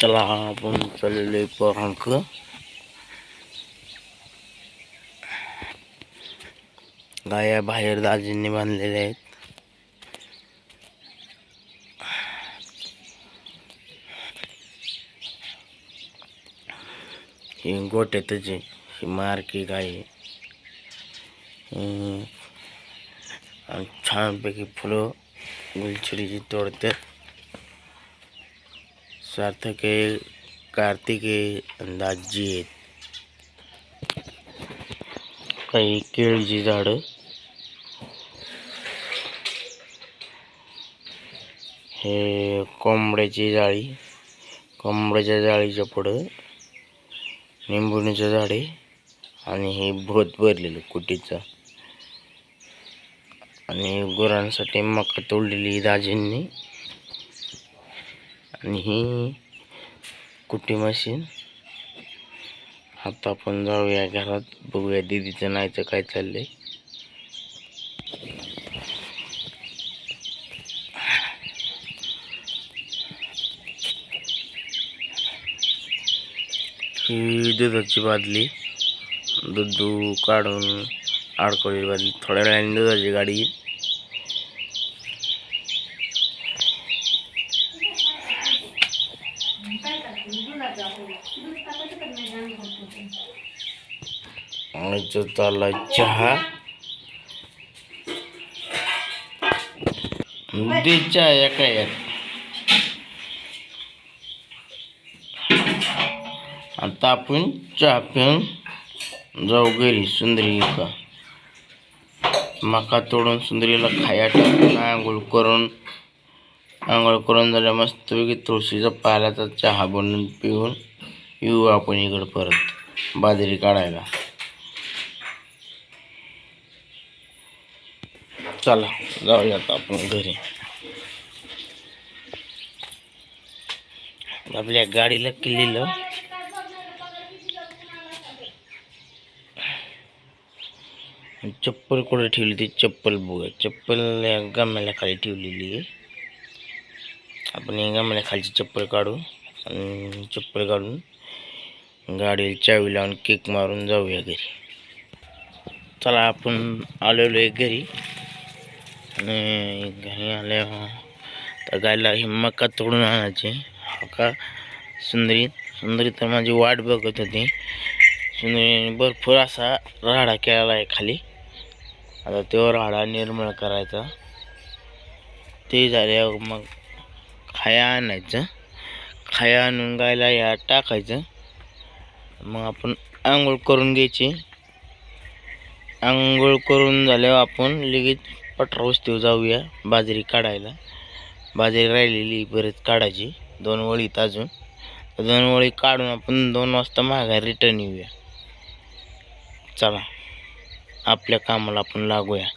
चला आपण चाललेले पोरांक गाया बाहेर दाजींनी बांधलेल्या आहेत. ही गोट्यातच आहे ही मारकी गाय आणि छानपैकी फुलं गुलछडीची तोडतात. सार्थक कार्तिकेय अंदाजी दाजी आहेत काही केळीची झाडं. हे कोंबड्याची जाळी. कोंबड्याच्या जाळीच्या पुढं निंबुणीचं झाडे आणि हे भोत भरलेलं कुटीचं. आणि गुरांसाठी मका तोडलेली दाजींनी आणि ही कुटी मशीन? आता आपण जाऊया घरात बघूया दीदीचं नाहीचं काय चाललंय. ही दुधाची बादली दूध काढून अडकवलेली बादली. थोड्या वेळाने दुधाची गाडी येईल. आणि चालला चहा. दे चहा एका एक आता आपण चहा पिऊन जाऊ घरी सुंदरी का मका तोडून सुंदरीला खाया टाकून आंघोळ करून आंघोळ करून झाल्या मस्तपैकी तुळशीचा पाल्याचा चहा बनवून पिऊन येऊ आपण इकडं परत बाजरी काढायला. चला जाऊया आता आपण घरी. आपल्या गाडीला किल्लीलं. चप्पल कुठे ठेवली ती? चप्पल बघ चप्पल या गम्याला खाली ठेवलेली आहे. आपण या खालची चप्पल काढू आणि चप्पल काढून गाडीला चावी लावून केक मारून जाऊया घरी. चला आपण आलेलो आहे घरी. आणि घरी आल्या तर गायला हे मका तोडून आणायचे. हा का? सुंदरी सुंदरी तर माझी वाट बघत होती. सुंदरीने भरपूर असा राडा केलेला आहे खाली. आता तो राडा निर्मळ करायचा. ते झाल्यावर मग खाया आणायचं खाया आणून गायला या टाकायचं मग आपण आंघोळ करून घ्यायची आंघोळ करून झाल्यावर आपण लगेच पटरावस्तीवर जाऊया बाजरी काढायला बाजरी राहिलेली बरेच काढायची दोन वळीत अजून दोन वळी काढून आपण दोन वाजता माघार रिटर्न येऊया चला आपल्या कामाला आपण लागूया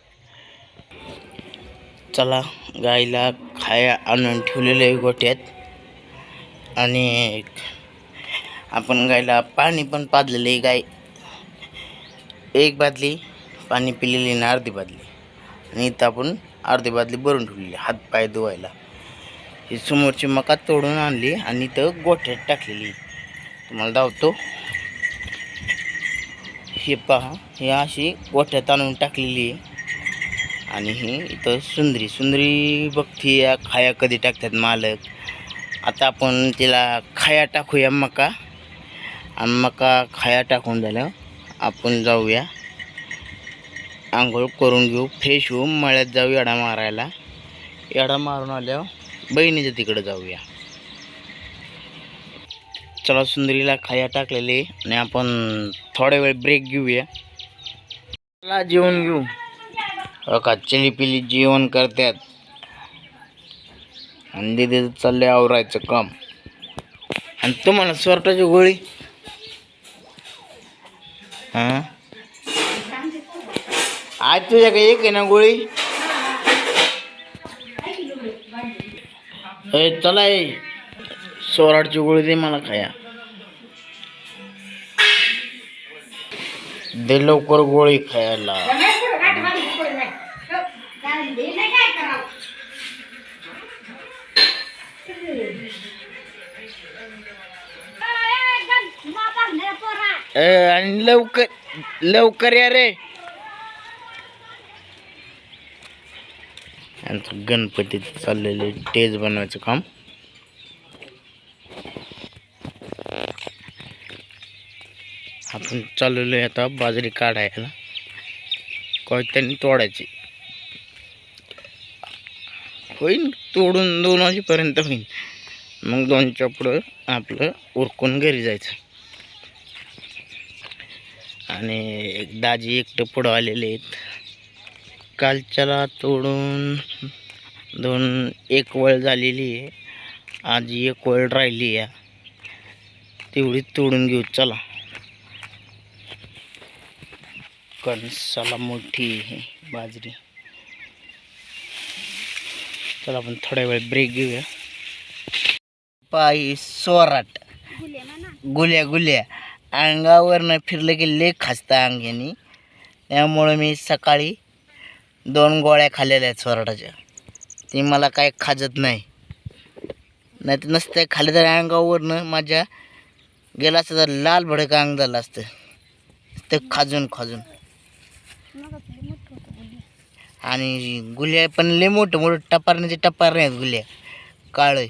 चला गाईला खाया आणून ठेवलेलं आहे गोट्यात आणि आपण गायला पाणी पण पाजलेलं आहे. गाय एक बादली पाणी पिलेली ना अर्धी बादली. आणि इथं आपण अर्धी बादली भरून ठेवलेली हात पाय धुवायला. ही समोरची मका तोडून आणली आणि इथं गोठ्यात टाकलेली. तुम्हाला धावतो हे पहा ही अशी गोठ्यात आणून टाकलेली आहे. आणि हे इथं सुंदरी. सुंदरी बघती या खाया कधी टाकतात मालक. आता आपण तिला खाया टाकूया मका. आणि मका खाया टाकून झालं आपण जाऊया. आंघोळ करून घेऊ फ्रेश होऊ मळ्यात जाऊ येडा मारायला. येडा मारून आल्यावर बहिणीच्या तिकडं जाऊया. चला सुंदरीला खाया टाकलेले. आणि आपण थोड्या वेळ ब्रेक घेऊया. चला जेवण घेऊ. हो चिली पिली जेवण करतात. आणि दिदी चालले आवरायचं काम. आणि तुम्हाला स्वर्टाची गोळी? हां? आज तुझ्याकडे एक आहे ना गोळी? ए चला ए. सोराटची गोळी दे मला खाया. दे लवकर गोळी खायला. आणि लवकर लवकर या रे. गणपती गणपतीत चाललेले टेज बनवायचं काम. आपण चाललेलो आता बाजरी काढायला. कोयत्याने तोडायची. होईन तोडून दोन वाजेपर्यंत होईन मग दोनच्या पुढं आपलं उरकून घरी जायचं. आणि एक दाजी एकटं पुढं आलेले आहेत. कालच्याला तोडून दोन एक वळ झालेली आहे. आजी एक वळ राहिली आहे. तेवढी तोडून घेऊ चला. कणसाला मोठी आहे बाजरी. चला आपण थोड्या वेळ ब्रेक घेऊया. पायी सोराट. गुल्या गुल्या. अंगावरनं फिरलं की लेख खासता अंग्यानी. त्यामुळं मी सकाळी दोन गोळ्या खाल्लेल्या आहेत सोराटाच्या. ती मला काय खाजत नाही. नाही तर नसतं खाल्लं तर अंगावरनं माझ्या गेला असतं तर लाल भडक अंग झालं असतं. ते खाजून खाजून. आणि गुल्या पण लय मोठं मोठं टपारण्याचे टपार नाहीत गुल्या. काळे.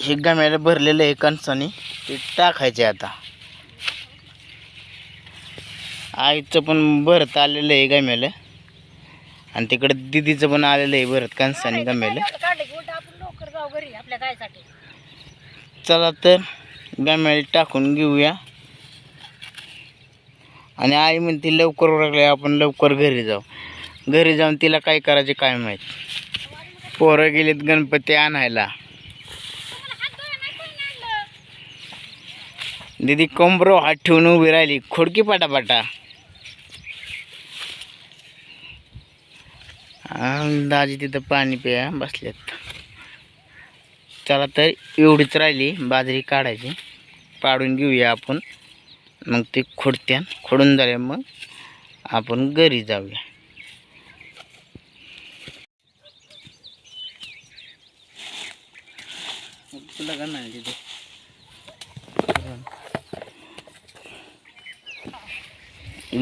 हे गम्याला भरलेलं आहे कणसाने ते टाकायचे आता. आईचं पण भरत आलेलं आहे गम्याला. आणि तिकडे दिदीचं पण आलेलं आहे भरत कणसाने गम्याला. चला तर गम्याला टाकून घेऊया. आणि आई म्हणते लवकर उरकले आपण लवकर घरी जाऊ. घरी जाऊन तिला काय करायचे काय माहीत. पोरं गेलेत गणपती आणायला. दीदी कोंबरो हात ठेवून उभी राहिली. खोडकी पाटापाटा. दाजी तिथं पाणी प्या बसल्यात चला तर एवढीच राहिली. बाजरी काढायची. पाडून घेऊया आपण. मग ते खोडत्या खोडून झाल्या मग आपण घरी जाऊया.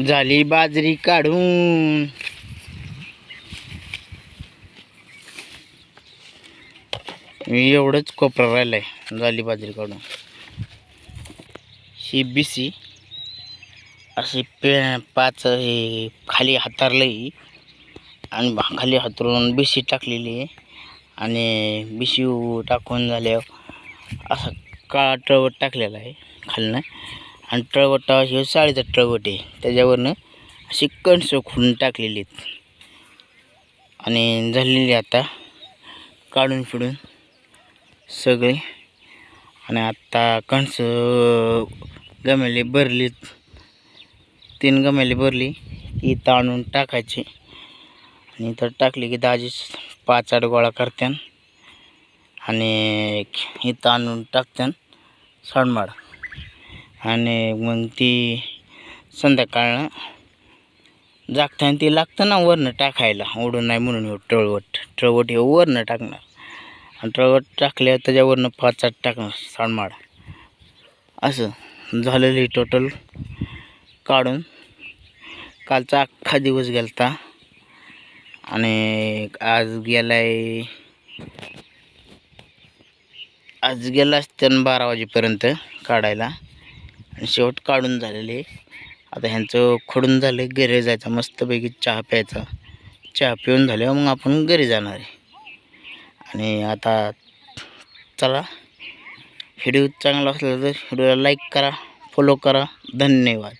झाली बाजरी काढून. एवढंच कोपरा राहिलाय झाली बाजरी काढून. ही बिसी अशी पे पाच हे खाली हातारलंय आणि खाली हातरून बिशी टाकलेली आहे आणि बिशी टाकून झाल्यावर असा काळा टळवट टाकलेला आहे खालनं. आणि टळवटा हे साडीचा टळवट आहे. त्याच्यावरनं अशी कणस खुडून टाकलेली आहेत आणि झालेली आता काढून फिडून सगळे. आणि आत्ता कणसं गमेले भरलीत. तीन गमेले भरली इथं आणून टाकायची. आणि इथं टाकली की दाजी पाच आठ गोळा करत्यान. आणि इथं आणून टाकत्यान सडमाड. आणि मग ती संध्याकाळनं जागताना ती लागतं ना वरनं टाकायला. ओढून नाही म्हणून हे टळवट टळवट हे वरनं टाकणार. आणि टळवट टाकल्यावर त्याच्यावरनं पाच आठ टाकणार साडमाड. असं झालेली टोटल काढून कालचा अख्खा दिवस गेलता. आणि आज गेलाय आज गेला असत्यानं बारा वाजेपर्यंत काढायला. आणि शेवट काढून झालेले. आता ह्यांचं खोडून झालं घरी जायचं मस्तपैकी चहा प्यायचा. चहा पिऊन झाल्यावर मग आपण घरी जाणार आहे. आणि आता चला व्हिडिओ चांगला असला तर व्हिडिओला लाईक करा फॉलो करा. धन्यवाद.